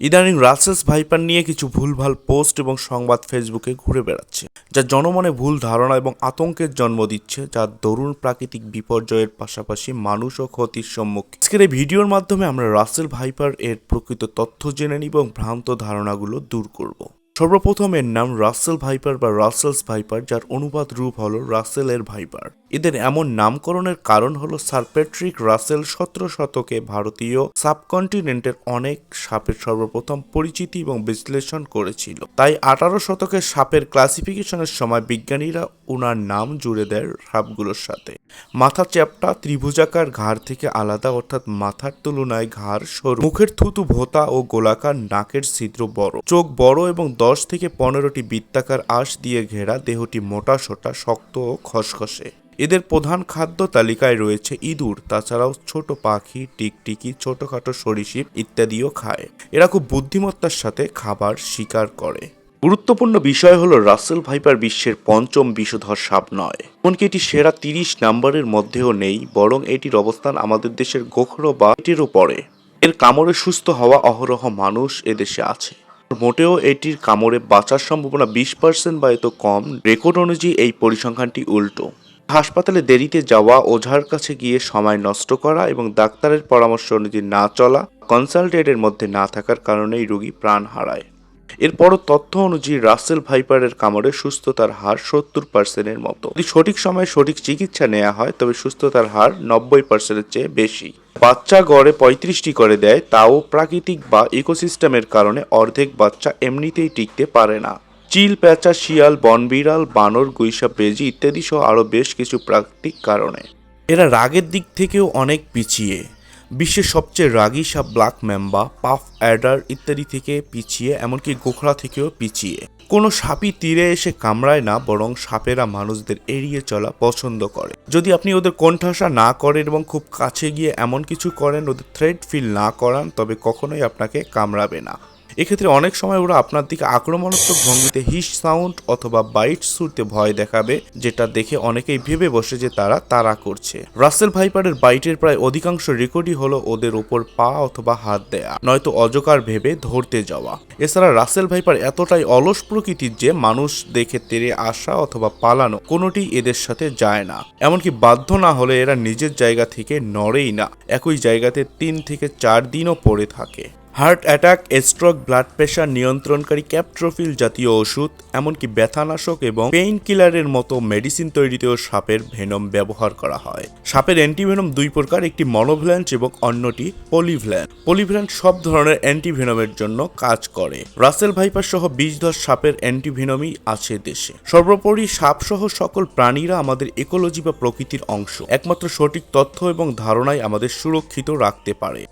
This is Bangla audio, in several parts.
ইদানিং রাসেলস ভাইপার নিয়ে কিছু ভুলভাল পোস্ট এবং সংবাদ ফেসবুকে ঘুরে বেড়াচ্ছে, যা জনমনে ভুল ধারণা এবং আতঙ্কের জন্ম দিচ্ছে, যা দরুণ প্রাকৃতিক বিপর্যয়ের পাশাপাশি মানুষ ও ক্ষতির সম্মুখীন। আজকের এই ভিডিওর মাধ্যমে আমরা রাসেল ভাইপার এর প্রকৃত তথ্য জেনে নিব এবং ভ্রান্ত ধারণাগুলো দূর করব। সর্বপ্রথম এর নাম রাসেল ভাইপার বা রাসেলস ভাইপার, যার অনুবাদ রূপ হলো রাসেলের ভাইপার। এদের এমন নামকরণের কারণ হলো স্যার প্যাট্রিক রাসেল সতেরো শতকে ভারতীয় সাবকন্টিনেন্টের অনেক সাপের সর্বপ্রথম পরিচিতি এবং বিশ্লেষণ করেছিল। তাই আঠারো শতকের সাপের ক্লাসিফিকেশনের সময় বিজ্ঞানীরা ওনার নাম জুড়ে দেয় সাপগুলোর সাথে। মাথা চ্যাপটা ত্রিভুজাকার ঘাড় থেকে আলাদা, অর্থাৎ মাথার তুলনায় ঘাড় সরু। মুখের থুতু ভোতা ও গোলাকার নাকের ছিদ্র বড়। চোখ বড় এবং দশ থেকে পনেরোটি বৃত্তাকার আঁশ দিয়ে ঘেরা, দেহটি মোটা সোটা, শক্ত ও খসখসে। এদের প্রধান খাদ্য তালিকায় রয়েছে ইঁদুর, তাছাড়াও ছোট পাখি, টিকটিকি, ছোটখাটো সরীসৃপ ইত্যাদিও খায়। এরা খুব বুদ্ধিমত্তার সাথে খাবার শিকার করে। গুরুত্বপূর্ণ বিষয় হলো রাসেল ভাইপার বিশ্বের পঞ্চম বিষধর সাপ নয়। এমনকি এটি সেরা তিরিশ নাম্বারের মধ্যেও নেই, বরং এটির অবস্থান আমাদের দেশের গোখরো বা এটিরও পরে এর কামড়ে সুস্থ হওয়া অহরহ মানুষ এদেশে আছে। মোটেও এটির কামড়ে বাঁচার সম্ভাবনা বিশ পার্সেন্ট বা এত কম। রেকর্ড অনুযায়ী এই পরিসংখ্যানটি উল্টো। হাসপাতালে দেরিতে যাওয়া, ওঝার কাছে গিয়ে সময় নষ্ট করা এবং ডাক্তারের পরামর্শ অনুযায়ী না চলা, কনসালটেন্টের মধ্যে না থাকার কারণেই রোগী প্রাণ হারায়। এরপরও তথ্য অনুযায়ী রাসেল ভাইপারের কামড়ে সুস্থতার হার সত্তর পার্সেন্টের মতো। যদি সঠিক সময়ে সঠিক চিকিৎসা নেওয়া হয়, তবে সুস্থতার হার নব্বই পার্সেন্টের চেয়ে বেশি। বাচ্চা গড়ে পঁয়ত্রিশটি করে দেয়, তাও প্রাকৃতিক বা ইকোসিস্টেমের কারণে অর্ধেক বাচ্চা এমনিতেই টিকতে পারে না। চিল, প্যাঁচা, শিয়াল, বনবিড়াল, বানর, গুইসা, বেজি ইত্যাদি সহ আরও বেশ কিছু প্রাকৃতিক কারণে। এরা রাগের দিক থেকেও অনেক পিছিয়ে। বিশ্বের সবচেয়ে রাগী সাপ ব্ল্যাক ম্যাম্বা, পাফ, অ্যাডার ইত্যাদি থেকে পিছিয়ে, এমনকি গোখরা থেকেও পিছিয়ে। কোনো সাপই তীরে এসে কামড়ায় না, বরং সাপেরা মানুষদের এড়িয়ে চলা পছন্দ করে। যদি আপনি ওদের কোণঠাসা না করেন এবং খুব কাছে গিয়ে এমন কিছু করেন, ওদের থ্রেড ফিল না করান, তবে কখনোই আপনাকে কামড়াবে না। এক্ষেত্রে অনেক সময় ওরা আপনার দিকে আক্রমণাত্মক ভঙ্গিতে হিস সাউন্ড অথবা বাইট ছুটতে ভয় দেখাবে, যেটা দেখে অনেকেই ভেবে বসে যে তারা তাড়া করছে। রাসেল ভাইপারের বাইটের প্রায় অধিকাংশ রেকর্ডই হলো ওদের ওপর পা অথবা হাত দেয়া, নয়তো অজকার ভেবে ধরতে যাওয়া। এছাড়া রাসেল ভাইপার এতটাই অলস প্রকৃতির যে মানুষ দেখে তেরে আসা অথবা পালানো কোনোটি এদের সাথে যায় না। এমনকি বাধ্য না হলে এরা নিজের জায়গা থেকে নড়েই না, একই জায়গাতে তিন থেকে চার দিনও পড়ে থাকে। Heart attack, stroke, blood pressure, নিয়ন্ত্রণকারী ক্যাপট্রোফিল জাতীয় ওষুধ, এমনকি ব্যথানাশক এবং পেইন কিলারের মতো মেডিসিন তৈরিতেও সাপের ভেনম ব্যবহার করা হয়। সাপের অ্যান্টিভেনম দুই প্রকার, একটি মনোভ্ল্যান্ট এবং অন্যটি পলিভ্ল্যান্ট। পলিভ্ল্যান্ট সব ধরনের অ্যান্টিভেনমের জন্য কাজ করে। রাসেল ভাইপার সহ বিষ ধর সাপের অ্যান্টিভেনমই আছে দেশে। সর্বোপরি সাপ সহ সকল প্রাণীরা আমাদের ইকোলজি বা প্রকৃতির অংশ। একমাত্র সঠিক তথ্য এবং ধারণাই আমাদের সুরক্ষিত রাখতে পারে।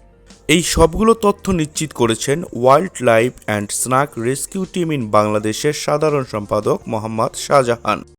এই সবগুলো তথ্য নিশ্চিত করেছেন wildlife and snake rescue team in বাংলাদেশের সাধারণ সম্পাদক মোহাম্মদ শাহজাহান।